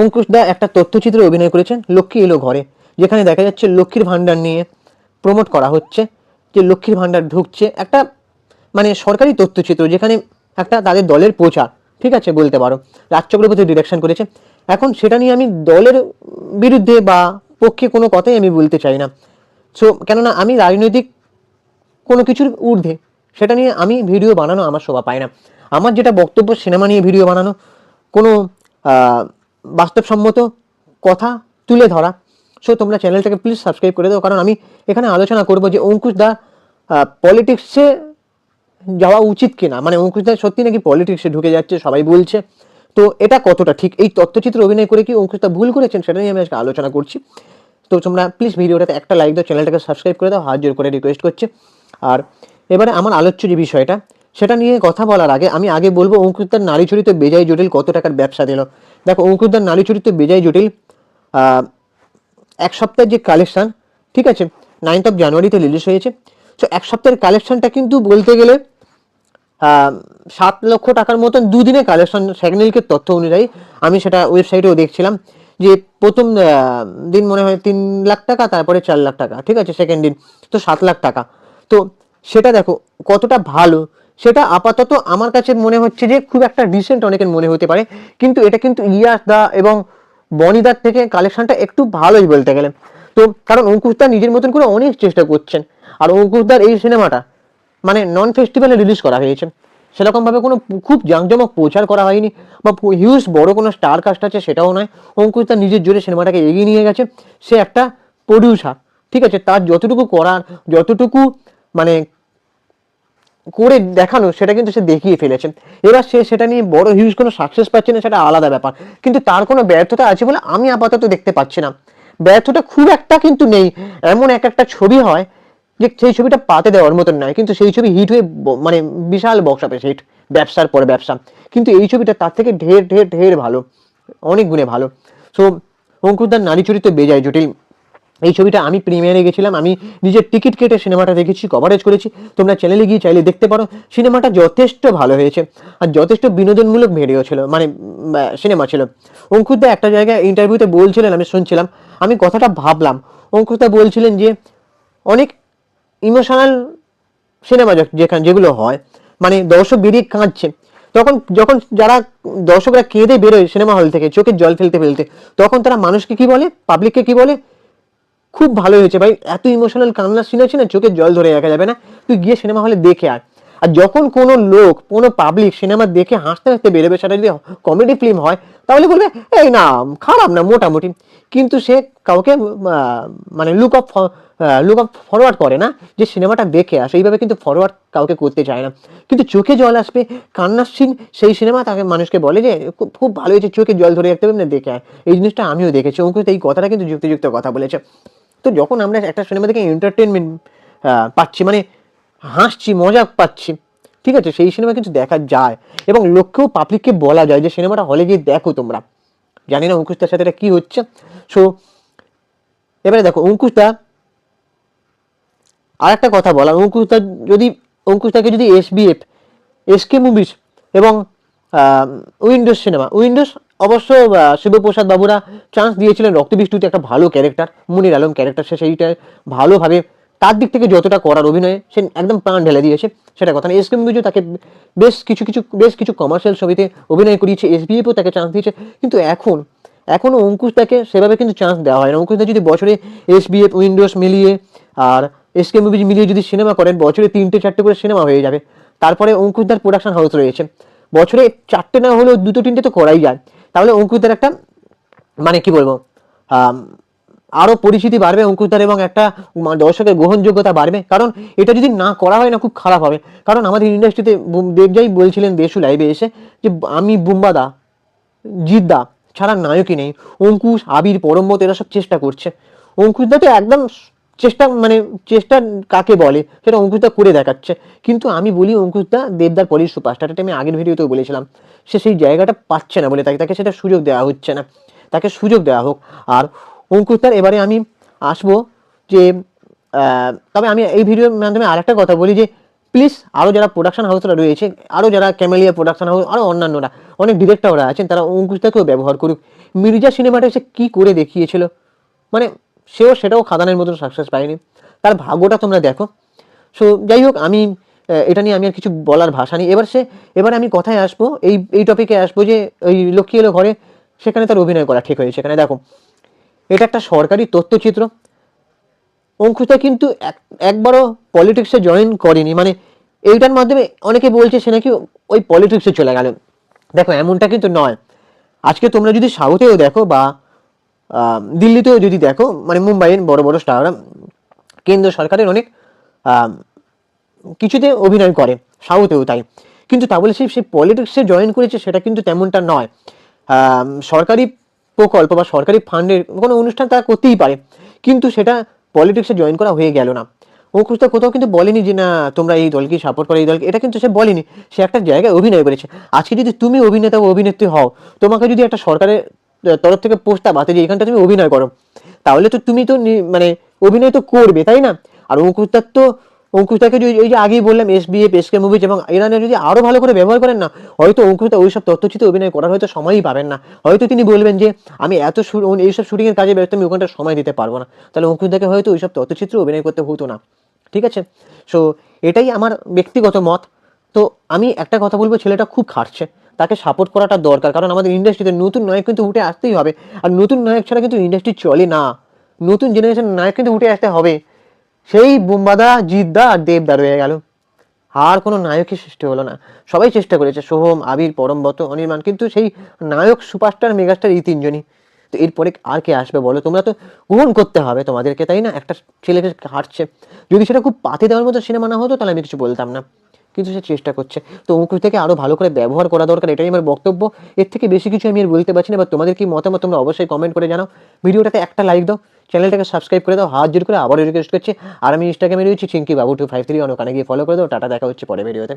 অঙ্কুশ দা একটা তথ্যচিত্রে অভিনয় করেছেন, লক্ষ্মী এলো ঘরে, যেখানে দেখা যাচ্ছে লক্ষ্মীর ভাণ্ডার নিয়ে প্রমোট করা হচ্ছে, যে লক্ষ্মীর ভাণ্ডার ঢুকছে, একটা মানে সরকারি তথ্যচিত্র যেখানে একটা তাদের দলের প্রচার, ঠিক আছে বলতে পারো, রাজ চক্রবর্তী ডিরেকশন করেছে। এখন সেটা নিয়ে আমি দলের বিরুদ্ধে বা পক্ষে কোনো কথাই আমি বলতে চাই না। সো কেননা আমি রাজনৈতিক কোনো কিছুর ঊর্ধ্বে, সেটা নিয়ে আমি ভিডিও বানানো আমার শোভা পায় না। আমার যেটা বক্তব্য সিনেমা নিয়ে ভিডিও বানানো, কোনো বাস্তবসম্মত কথা তুলে ধরা। সো তোমরা চ্যানেলটাকে প্লিজ সাবস্ক্রাইব করে দাও। কারণ আমি এখানে আলোচনা করব যে অঙ্কুশ দা পলিটিক্সে যাওয়া উচিত কিনা। মানে অঙ্কুশ দা সত্যি নাকি পলিটিক্সে ঢুকে যাচ্ছে, সবাই বলছে। তো এটা কতটা ঠিক? এই তথ্যচিত্র অভিনয় করে কি অঙ্কুশ দা ভুল করেছেন সেটা নিয়ে আমি আজকে আলোচনা করছি। তো তোমরা প্লিজ ভিডিওটাতে একটা লাইক দাও চ্যানেলটাকে সাবস্ক্রাইব করে দাও, হাত জোর করে রিকোয়েস্ট করছে। আর এবারে আমার আলোচ্য যে বিষয়টা, সেটা নিয়ে কথা বলার আগে আমি আগে বলব অঙ্কুরদার নারী চরিত্র বেজাই জটিল কত টাকার ব্যবসা দিল। দেখো, অঙ্কুরদার নারী চরিত্র বেজাই জটিল এক সপ্তাহের যে কালেকশন ঠিক আছে নাইনথ অফ জানুয়ারিতে রিলিজ হয়েছে। তো এক সপ্তাহের কালেকশনটা কিন্তু বলতে গেলে সাত লক্ষ টাকার মতন দুদিনে কালেকশন সেকেন্ডেলকে তথ্য অনুযায়ী। আমি সেটা ওয়েবসাইটেও দেখছিলাম যে প্রথম দিন মনে হয় তিন লাখ টাকা, তারপরে চার লাখ টাকা, ঠিক আছে সেকেন্ড দিন, তো সাত লাখ টাকা। তো সেটা দেখো, কতটা ভালো সেটা আপাতত আমার কাছে মনে হচ্ছে যে খুব একটা রিসেন্ট অনেকের মনে হতে পারে। কিন্তু এটা কিন্তু ইয়াস দা এবং বনিদার থেকে কালেকশনটা একটু ভালোই বলতে গেলে। তো কারণ অঙ্কুশদা নিজের মতন করে অনেক চেষ্টা করছেন। আর অঙ্কুশদার এই সিনেমাটা মানে নন ফেস্টিভ্যালে রিলিজ করা হয়েছে। সেরকমভাবে কোনো খুব জাঁকজমক প্রচার করা হয়নি বা হিউজ বড় কোনো স্টার কাস্ট আছে সেটাও নয়। অঙ্কুশ তার নিজের জোরে সিনেমাটাকে এগিয়ে নিয়ে গেছে সে একটা প্রডিউসার ঠিক আছে? তার যতটুকু করার, যতটুকু মানে করে দেখানো, সেটা কিন্তু সে দেখিয়ে ফেলেছে। এবার সে সেটা নিয়ে বড় হিউজ কোনো সাকসেস পাচ্ছে না, সেটা আলাদা ব্যাপার। কিন্তু তার কোনো ব্যর্থতা আছে বলে আমি আপাতত দেখতে পাচ্ছি না। ব্যর্থতা খুব একটা কিন্তু নেই। এমন এক একটা ছবি হয় যে সেই ছবিটা পাতে দেওয়ার মতন নয়। কিন্তু সেই ছবি হিট হয়ে মানে বিশাল বক্স অফিস হিট ব্যবসার পরে ব্যবসা। কিন্তু এই ছবিটা তার থেকে ঢের ঢের ঢের ভালো। অনেক গুণে ভালো। সো অঙ্কুরদার নারী চরিত্র বেজায় জটিল। এই ছবিটা আমি প্রিমিয়ারে গেছিলাম, আমি নিজের টিকিট কেটে সিনেমাটা দেখেছি কভারেজ করেছি। তোমরা চ্যানেলে গিয়ে চাইলে দেখতে পারো সিনেমাটা যথেষ্ট ভালো হয়েছে আর যথেষ্ট বিনোদনমূলক ভিডিও ছিল মানে সিনেমা ছিল। অঙ্কুরদা একটা জায়গায় ইন্টারভিউতে বলছিলেন, আমি শুনছিলাম, আমি কথাটা ভাবলাম অঙ্কুরদা বলছিলেন যে, অনেক ইমোশনাল সিনেমা যেখানে, যেগুলো হয় মানে দর্শক বেরিয়ে কাঁদছে। তখন, যখন যারা দর্শকরা কেঁদে বেরোয় সিনেমা হল থেকে, চোখের জল ফেলতে ফেলতে, তখন তারা মানুষকে কি বলে পাবলিককে কি বলে খুব ভালো হয়েছে ভাই। এত ইমোশনাল কান্না সিন না, চোখে জল ধরে রাখা যাবে না। তুই গিয়ে সিনেমা হলে দেখে আয়। আর যখন কোনো লোক, কোনো পাবলিক সিনেমা দেখে হাসতে হাসতে বেরোবে, সেটা যদি কমেডি ফিল্ম হয়, তাহলে বলবে, এই না, খারাপ না, মোটামুটি। কিন্তু সে কাউকে মানে look of look of forward করে না, যে সিনেমাটা দেখে আসে এইভাবে কিন্তু ফরওয়ার্ড কাউকে করতে চায় না। কিন্তু চোখে জল আসবে কান্নার সিন, সেই সিনেমা তাকে, মানুষকে বলে যে, খুব ভালো হয়েছে, চোখে জল ধরে রাখতে হবে না দেখে আয়। এই জিনিসটা আমিও দেখেছি। অঙ্কুশ এই কথাটা কিন্তু যুক্তিযুক্ত কথা বলেছে। তো যখন আমরা একটা সিনেমা থেকে এন্টারটেনমেন্ট পাচ্ছি মানে হাসছি, মজা পাচ্ছি, ঠিক আছে, সেই সিনেমা কিন্তু দেখা যায়। এবং লোককেও পাবলিককে বলা যায় যে সিনেমাটা হলে গিয়ে দেখো তোমরা। জানি না অঙ্কুশদার সাথে এটা কি হচ্ছে। সো এবারে দেখো, অঙ্কুশদা আর একটা কথা বলা, অঙ্কুশদা যদি, অঙ্কুশদাকে যদি S B SBF SK movies এবং উইন্ডোজ সিনেমা উইন্ডোজ অবশ্য শিবপ্রসাদ বাবুরা চান্স দিয়েছিলেন রক্তবৃষ্টিতে একটা ভালো ক্যারেক্টার মুনির আলম ক্যারেক্টার সে সেইটা ভালোভাবে তার দিক থেকে যতটা করার অভিনয়ে সে একদম প্রাণ ঢেলে দিয়েছে, সেটা কথা না। এসকে মুভিজও তাকে বেশ কিছু কিছু, বেশ কিছু কমার্শিয়াল ছবিতে অভিনয় করিয়েছে এস এসবিএফও তাকে চান্স দিয়েছে, কিন্তু এখন এখনও অঙ্কুশ তাকে সেভাবে কিন্তু চান্স দেওয়া হয় না অঙ্কুশদা যদি বছরে এস এসবিএফ উইন্ডোজ মিলিয়ে আর এসকে মুভিজ মিলিয়ে যদি সিনেমা করেন, বছরে তিনটে, চারটে করে সিনেমা হয়ে যাবে। তারপরে অঙ্কুশদার প্রোডাকশন হাউস রয়েছে। বছরে চারটে না হলেও দুটো, তিনটে তো করাই যায়। তাহলে অঙ্কুশদার একটা মানে কি বলব আম, আরও পরিচিতি বাড়বে অঙ্কুশদার এবং একটা দর্শকের গ্রহণযোগ্যতা বাড়বে। কারণ এটা যদি না করা হয় না খুব খারাপ হবে। কারণ আমাদের ইন্ডাস্ট্রিতে দেবজাই বলছিলেন দেশু লাইভে এসে যে আমি বুম্বাদা জিদ্দা ছাড়া নায়কই নেই। অঙ্কুশ আবির পরমত এরা সব চেষ্টা করছে। অঙ্কুশদা তো একদম চেষ্টা মানে চেষ্টা কাকে বলে সেটা অঙ্কুশদা করে দেখাচ্ছে। কিন্তু আমি বলি অঙ্কুশদা দেবদার পরের সুপারস্টার এটা আমি আগের ভিডিওতেও বলেছিলাম। সে সেই জায়গাটা পাচ্ছে না বলে তাকে তাকে সেটা সুযোগ দেওয়া হচ্ছে না। তাকে সুযোগ দেওয়া হোক। আর অঙ্কুশদার, এবারে আমি আসব যে তবে আমি এই ভিডিওর মাধ্যমে আরেকটা কথা বলি যে প্লিজ আরও যারা প্রোডাকশন হাউসরা রয়েছে আরও যারা ক্যামেলিয়া প্রোডাকশন হাউস আরও অন্যান্যরা, অনেক ডিরেক্টররা আছেন, তারা অঙ্কুশদাকেও ব্যবহার করুক। মির্জা সিনেমাটা সে কী করে দেখিয়েছিল? মানে সেও সেটাও খাদানের মতন সাকসেস পায়নি। তার ভাগ্যটা তোমরা দেখো। সো যাই হোক, আমি এটা নিয়ে আমি আর কিছু বলার ভাষা নেই। এবার সে, এবার আমি কথায় আসব, এই এই টপিকে আসব যে, ওই লক্ষ্মী এলো ঘরে, সেখানে তার অভিনয় করা ঠিক হয়েছে সেখানে দেখো, এটা একটা সরকারি তথ্যচিত্র। অঙ্কুশটা কিন্তু এক, একবারও পলিটিক্সে জয়েন করেনি। মানে এইটার মাধ্যমে অনেকে বলছে সে নাকি ওই পলিটিক্সে চলে গেল। দেখো, এমনটা কিন্তু নয়। আজকে তোমরা যদি সাউথেও দেখো বা দিল্লিতেও যদি দেখো মানে মুম্বাইয়ের বড় বড় স্টাররা কেন্দ্র সরকারের অনেক কিছুতে অভিনয় করে, সাউথেও তাই। কিন্তু তা বলে সে পলিটিক্সে জয়েন করেছে সেটা কিন্তু তেমনটা নয়। সরকারি প্রকল্প বা সরকারি ফান্ডের কোনো অনুষ্ঠান তারা করতেই পারে, কিন্তু সেটা পলিটিক্সে জয়েন করা হয়ে গেল না। অঙ্কুশটা কোথাও কিন্তু বলেনি যে, না, তোমরা এই দলকে সাপোর্ট করো, এই দলকে এটা কিন্তু সে বলেনি, সে একটা জায়গায় অভিনয় করেছে। আজকে যদি তুমি অভিনেতা ও অভিনেত্রী হও, তোমাকে যদি একটা সরকারের তরফ থেকে প্রস্তাব আছে যে এখানটা তুমি অভিনয় করো। তাহলে তো তুমি তো মানে অভিনয় তো করবে, তাই না? আর অঙ্কুশদার তো অঙ্কুশদাকে যদি এই যে আগেই বললাম S B F S K movies এবং ইরানের যদি আরও ভালো করে ব্যবহার করেন না, হয়তো অঙ্কুশদা ওইসব তথ্যচিত্রে অভিনয় করার হয়তো সময়ই পাবেন না। হয়তো তিনি বলবেন যে, আমি এত এইসব শুটিংয়ের কাজে ব্যস্ত, আমি ওখানটা সময় দিতে পারব না। তাহলে অঙ্কুশদাকে হয়তো ওইসব তথ্যচিত্রে অভিনয় করতে হতো না। ঠিক আছে? সো এটাই আমার ব্যক্তিগত মত। তো আমি একটা কথা বলব, ছেলেটা খুব খাটছে। তাকে সাপোর্ট করাটা দরকার। কারণ আমাদের ইন্ডাস্ট্রিতে নতুন নায়ক কিন্তু উঠে আসতেই হবে। আর নতুন নায়ক ছাড়া কিন্তু ইন্ডাস্ট্রি চলে না। নতুন জেনারেশন নায়ক কিন্তু উঠে আসতে হবে। সেই বোম্বাদা, জিদ্দা আর দেবদা রয়ে গেল। আর কোনো নায়কই সৃষ্টি হলো না। সবাই চেষ্টা করেছে, সোহম, আবির পরমবত অনির্মাণ কিন্তু সেই নায়ক সুপারস্টার মেগাস্টার এই তিনজনই। তো এরপরে আর কে আসবে বলো? তোমরা তো গ্রহণ করতে হবে তোমাদেরকে, তাই না? একটা ছেলেকে হাঁটছে যদি সেটা খুব পাতি দেওয়ার মতো সিনেমা না হতো, তাহলে আমি কিছু বলতাম না। কিন্তু সে চেষ্টা করছে। তো অঙ্কুশ থেকে আরও ভালো করে ব্যবহার করা দরকার, এটাই আমার বক্তব্য। এর থেকে বেশি কিছু আমি আর বলতে পারছি না বা তোমাদের কি মতামত তোমরা অবশ্যই কমেন্ট করে জানাও। ভিডিওটাকে একটা লাইক দাও চ্যানেলটাকে সাবস্ক্রাইব করে দাও, হাত জোর করে আবারও রিকোয়েস্ট করছি। আর আমি ইনস্টাগ্রামে রয়েছি চিঙ্কি বাবু টু ফাইভ থ্রি অনেক গিয়ে ফলো করে দাও, টাটা, দেখা হচ্ছে পরে ভিডিওতে